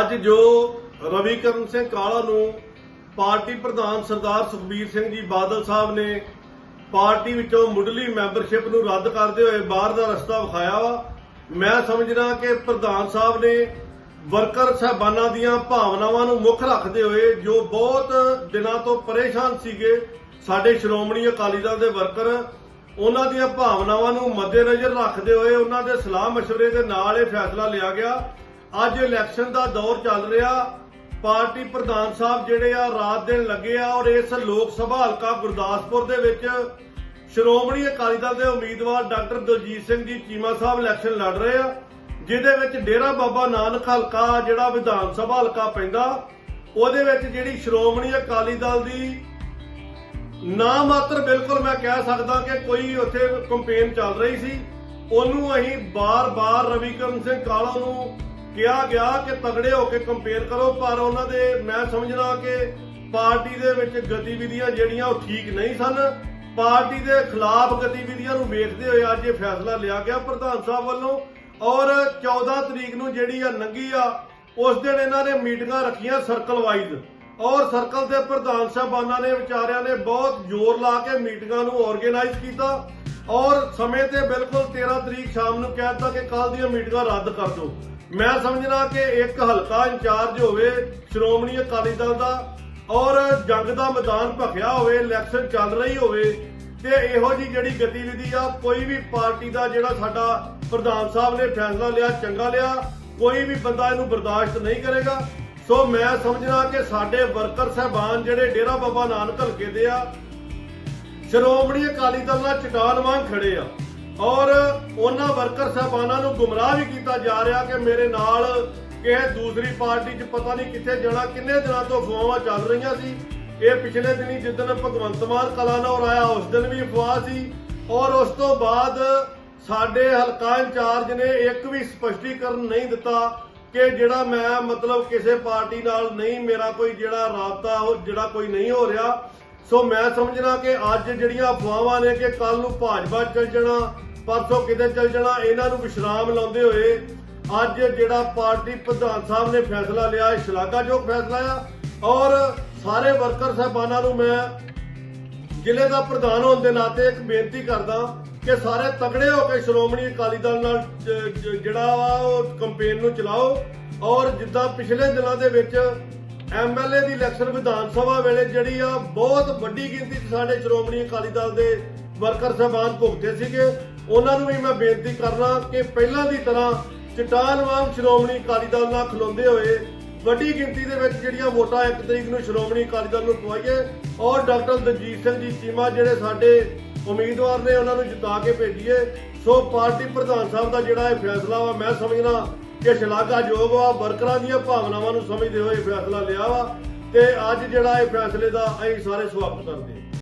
ਅੱਜ ਜੋ ਰਵੀਕਰਨ ਸਿੰਘ ਕਾਲਾ ਨੂੰ ਪਾਰਟੀ ਪ੍ਰਧਾਨ ਸਰਦਾਰ ਸੁਖਬੀਰ ਸਿੰਘ ਜੀ ਬਾਦਲ ਸਾਹਿਬ ਨੇ ਪਾਰਟੀ ਵਿੱਚੋਂ ਮੁੱਢਲੀ ਮੈਂਬਰਸ਼ਿਪ ਨੂੰ ਰੱਦ ਕਰਦੇ ਹੋਏ ਬਾਹਰ ਦਾ ਰਸਤਾ ਵਿਖਾਇਆ ਵਾ ਮੈਂ ਸਮਝਦਾ ਕਿ ਪ੍ਰਧਾਨ ਸਾਹਿਬ ਨੇ ਵਰਕਰ ਸਹਿਬਾਨਾਂ ਦੀਆਂ ਭਾਵਨਾਵਾਂ ਨੂੰ ਮੁੱਖ ਰੱਖਦੇ ਹੋਏ ਜੋ ਬਹੁਤ ਦਿਨਾਂ ਤੋਂ ਪਰੇਸ਼ਾਨ ਸੀਗੇ ਸਾਡੇ ਸ਼੍ਰੋਮਣੀ ਅਕਾਲੀ ਦਲ ਦੇ ਵਰਕਰ ਉਹਨਾਂ ਦੀਆਂ ਭਾਵਨਾਵਾਂ ਨੂੰ ਮੱਦੇਨਜ਼ਰ ਰੱਖਦੇ ਹੋਏ ਉਹਨਾਂ ਦੇ ਸਲਾਹ مشورے ਦੇ ਨਾਲ ਇਹ ਫੈਸਲਾ ਲਿਆ ਗਿਆ ਅੱਜ ਇਲੈਕਸ਼ਨ ਦਾ ਦੌਰ ਚੱਲ ਰਿਹਾ। ਪਾਰਟੀ ਪ੍ਰਧਾਨ ਸਾਹਿਬ ਜਿਹੜੇ ਆ, ਰਾਤ ਦਿਨ ਲੱਗੇ ਆ ਔਰ ਇਸ ਲੋਕ ਸਭਾ ਹਲਕਾ ਗੁਰਦਾਸਪੁਰ ਦੇ ਵਿੱਚ ਸ਼੍ਰੋਮਣੀ ਅਕਾਲੀ ਦਲ ਦੇ ਉਮੀਦਵਾਰ ਡਾਕਟਰ ਦਲਜੀਤ ਸਿੰਘ ਜੀ ਚੀਮਾ ਸਾਹਿਬ ਇਲੈਕਸ਼ਨ ਲੜ ਰਹੇ ਆ, ਜਿਹਦੇ ਵਿੱਚ ਡੇਰਾ ਬਾਬਾ ਨਾਨਕ ਹਲਕਾ ਜਿਹੜਾ ਵਿਧਾਨ ਸਭਾ ਹਲਕਾ ਪੈਂਦਾ, ਉਹਦੇ ਵਿੱਚ ਜਿਹੜੀ ਸ਼੍ਰੋਮਣੀ ਅਕਾਲੀ ਦਲ ਦੀ ਨਾ ਮਾਤਰ ਬਿਲਕੁਲ ਮੈਂ ਕਹਿ ਸਕਦਾ ਕਿ ਕੋਈ ਉੱਥੇ ਕੰਪੇਨ ਚੱਲ ਰਹੀ ਸੀ। ਉਹਨੂੰ ਅਸੀਂ ਬਾਰ-ਬਾਰ ਰਵੀਕਰਨ ਸਿੰਘ ਕਾਲਾ ਨੂੰ ਕਿਹਾ ਗਿਆ ਕਿ ਤਗੜੇ ਹੋ ਕੇ ਕੰਪੇਅਰ ਕਰੋ, ਪਰ ਉਹਨਾਂ ਦੇ, ਮੈਂ ਸਮਝਣਾ ਕਿ ਪਾਰਟੀ ਦੇ ਵਿੱਚ ਗਤੀਵਿਧੀਆਂ ਜਿਹੜੀਆਂ ਉਹ ਠੀਕ ਨਹੀਂ ਸਨ। ਪਾਰਟੀ ਦੇ ਖਿਲਾਫ ਗਤੀਵਿਧੀਆਂ ਨੂੰ ਵੇਖਦੇ ਹੋਏ ਅੱਜ ਇਹ ਫੈਸਲਾ ਲਿਆ ਗਿਆ ਪ੍ਰਧਾਨ ਸਾਹਿਬ ਵੱਲੋਂ। ਔਰ 14 ਤਰੀਕ ਨੂੰ ਜਿਹੜੀ ਆ ਨੰਗੀ ਆ, ਉਸ ਦਿਨ ਇਹਨਾਂ ਨੇ ਮੀਟਿੰਗਾਂ ਰੱਖੀਆਂ ਸਰਕਲ ਵਾਈਜ਼ ਔਰ ਸਰਕਲ ਦੇ ਪ੍ਰਧਾਨ ਸਾਹਿਬਾਨਾਂ ਨੇ, ਵਿਚਾਰਿਆਂ ਨੇ ਬਹੁਤ ਜ਼ੋਰ ਲਾ ਕੇ ਮੀਟਿੰਗਾਂ ਨੂੰ ਆਰਗੇਨਾਈਜ਼ ਕੀਤਾ। ਔਰ ਸਮੇਂ ਤੇ ਬਿਲਕੁਲ 13 ਤਰੀਕ ਸ਼ਾਮ ਨੂੰ ਕਹਿ ਦਿੱਤਾ ਕਿ ਕੱਲ ਦੀਆਂ ਮੀਟਿੰਗਾਂ ਰੱਦ ਕਰ ਦਿਓ। ਮੈਂ ਸਮਝਣਾ ਕਿ ਇੱਕ ਹਲਕਾ ਇੰਚਾਰਜ ਹੋਵੇ, ਸ਼੍ਰੋਮਣੀ ਅਕਾਲੀ ਦਲ ਦਾ, ਔਰ ਜੰਗ ਦਾ ਮੈਦਾਨ ਭਖਿਆ ਹੋਵੇ ਇਲੈਕਸ਼ਨ ਚੱਲ ਰਹੀ ਹੋਵੇ, ਤੇ ਇਹੋ ਜੀ ਜਿਹੜੀ ਗਤੀਵਿਧੀ ਆ, ਕੋਈ ਵੀ ਪਾਰਟੀ ਦਾ ਜਿਹੜਾ ਸਾਡਾ ਪ੍ਰਧਾਨ ਸਾਹਿਬ ਨੇ ਫੈਸਲਾ ਲਿਆ, ਚੰਗਾ ਲਿਆ, ਕੋਈ ਵੀ ਬੰਦਾ ਇਹਨੂੰ ਬਰਦਾਸ਼ਤ ਨਹੀਂ ਕਰੇਗਾ। ਸੋ ਮੈਂ ਸਮਝਣਾ ਕਿ ਸਾਡੇ ਵਰਕਰ ਸਹਿਬਾਨ ਜਿਹੜੇ ਡੇਰਾ ਬਾਬਾ ਨਾਨਕ ਹਲਕੇ ਦੇ ਆ, ਸ਼੍ਰੋਮਣੀ ਅਕਾਲੀ ਦਲ ਨਾਲ ਚਟਾਨ ਵਾਂਗ ਖੜੇ ਆ। ਔਰ ਉਹਨਾਂ ਵਰਕਰ ਸਾਹਿਬਾਨਾਂ ਨੂੰ ਗੁੰਮਰਾਹ ਵੀ ਕੀਤਾ ਜਾ ਰਿਹਾ ਕਿ ਮੇਰੇ ਨਾਲ ਕਿਸੇ ਦੂਸਰੀ ਪਾਰਟੀ 'ਚ ਪਤਾ ਨਹੀਂ ਕਿੱਥੇ ਜਾਣਾ, ਕਿੰਨੇ ਦਿਨਾਂ ਤੋਂ ਅਫਵਾਹਾਂ ਚੱਲ ਰਹੀਆਂ ਸੀ। ਇਹ ਪਿਛਲੇ ਦਿਨੀ ਜਿੱਦਣ ਭਗਵੰਤ ਮਾਨ ਕਲਾਨੌਰ ਆਇਆ, ਉਸ ਦਿਨ ਵੀ ਅਫਵਾਹ ਸੀ। ਔਰ ਉਸ ਤੋਂ ਬਾਅਦ ਸਾਡੇ ਹਲਕਾ ਇੰਚਾਰਜ ਨੇ ਇੱਕ ਵੀ ਸਪਸ਼ਟੀਕਰਨ ਨਹੀਂ ਦਿੱਤਾ ਕਿ ਜਿਹੜਾ ਮੈਂ ਮਤਲਬ ਕਿਸੇ ਪਾਰਟੀ ਨਾਲ ਨਹੀਂ, ਮੇਰਾ ਕੋਈ ਜਿਹੜਾ ਰਾਬਤਾ ਉਹ ਜਿਹੜਾ ਕੋਈ ਨਹੀਂ ਹੋ ਰਿਹਾ। ਸੋ ਮੈਂ ਸਮਝਣਾ ਕਿ ਅੱਜ ਜਿਹੜੀਆਂ ਅਫਵਾਹਾਂ ਨੇ ਕਿ ਕੱਲ ਨੂੰ ਭਾਜਪਾ ਚੱਲ ਜਾਣਾ ਪਰਸੋਂ ਕਿਤੇ ਚੱਲ ਜਾਣਾ, ਇਹਨਾਂ ਨੂੰ ਵਿਸ਼ਰਾਮ ਲਾਉਂਦੇ ਹੋਏ ਅੱਜ ਜਿਹੜਾ ਪਾਰਟੀ ਪ੍ਰਧਾਨ ਸਾਹਿਬ ਨੇ ਫੈਸਲਾ ਲਿਆ, ਇਹ ਸ਼ਲਾਘਾਯੋਗ ਫੈਸਲਾ ਆ। ਔਰ ਸਾਰੇ ਵਰਕਰ ਸਾਹਿਬਾਨਾਂ ਨੂੰ ਮੈਂ ਜ਼ਿਲ੍ਹੇ ਦਾ ਪ੍ਰਧਾਨ ਹੋਣ ਦੇ ਨਾਤੇ ਇੱਕ ਬੇਨਤੀ ਕਰਦਾ ਕਿ ਸਾਰੇ ਤਗੜੇ ਹੋ ਕੇ ਸ਼੍ਰੋਮਣੀ ਅਕਾਲੀ ਦਲ ਨਾਲ ਜਿਹੜਾ ਵਾ ਉਹ ਕੰਪੇਨ ਨੂੰ ਚਲਾਓ। ਔਰ ਜਿੱਦਾਂ ਪਿਛਲੇ ਦਿਨਾਂ ਦੇ ਵਿੱਚ ਐਮਐਲਏ ਦੀ ਇਲੈਕਸ਼ਨ ਵਿਧਾਨ ਸਭਾ ਵੇਲੇ ਜਿਹੜੀ ਆ ਬਹੁਤ ਵੱਡੀ ਗਿਣਤੀ 'ਚ ਸਾਡੇ ਸ਼੍ਰੋਮਣੀ ਅਕਾਲੀ ਦਲ ਦੇ ਵਰਕਰ ਸਾਹਿਬਾਨ ਭੁਗਤੇ ਸੀਗੇ। ਉਹਨਾਂ ਨੂੰ ਵੀ ਮੈਂ ਬੇਨਤੀ ਕਰਨਾ ਕਿ ਪਹਿਲਾਂ ਦੀ ਤਰ੍ਹਾਂ ਚਟਾਨ ਵਾਂਗ ਸ਼੍ਰੋਮਣੀ ਅਕਾਲੀ ਦਲ ਨਾਲ ਖਲੋਂਦੇ ਹੋਏ ਵੱਡੀ ਗਿਣਤੀ ਦੇ ਵਿੱਚ ਜਿਹੜੀਆਂ ਵੋਟਾਂ ਇੱਕ ਤਰੀਕ ਨੂੰ ਸ਼੍ਰੋਮਣੀ ਅਕਾਲੀ ਦਲ ਨੂੰ ਪਵਾਈਏ ਔਰ ਡਾਕਟਰ ਦਲਜੀਤ ਸਿੰਘ ਜੀ ਚੀਮਾ ਜਿਹੜੇ ਸਾਡੇ ਉਮੀਦਵਾਰ ਨੇ ਉਹਨਾਂ ਨੂੰ ਜਿਤਾ ਕੇ ਭੇਜੀਏ। ਸੋ ਪਾਰਟੀ ਪ੍ਰਧਾਨ ਸਾਹਿਬ ਦਾ ਜਿਹੜਾ ਇਹ ਫੈਸਲਾ ਵਾ, ਮੈਂ ਸਮਝਣਾ ਕਿ ਸ਼ਲਾਘਾਯੋਗ ਵਾ, ਵਰਕਰਾਂ ਦੀਆਂ ਭਾਵਨਾਵਾਂ ਨੂੰ ਸਮਝਦੇ ਹੋਏ ਫੈਸਲਾ ਲਿਆ ਵਾ ਤੇ ਅੱਜ ਜਿਹੜਾ ਇਹ ਫੈਸਲੇ ਦਾ ਅਸੀਂ ਸਾਰੇ ਸਵਾਗਤ ਕਰਦੇ ਹਾਂ।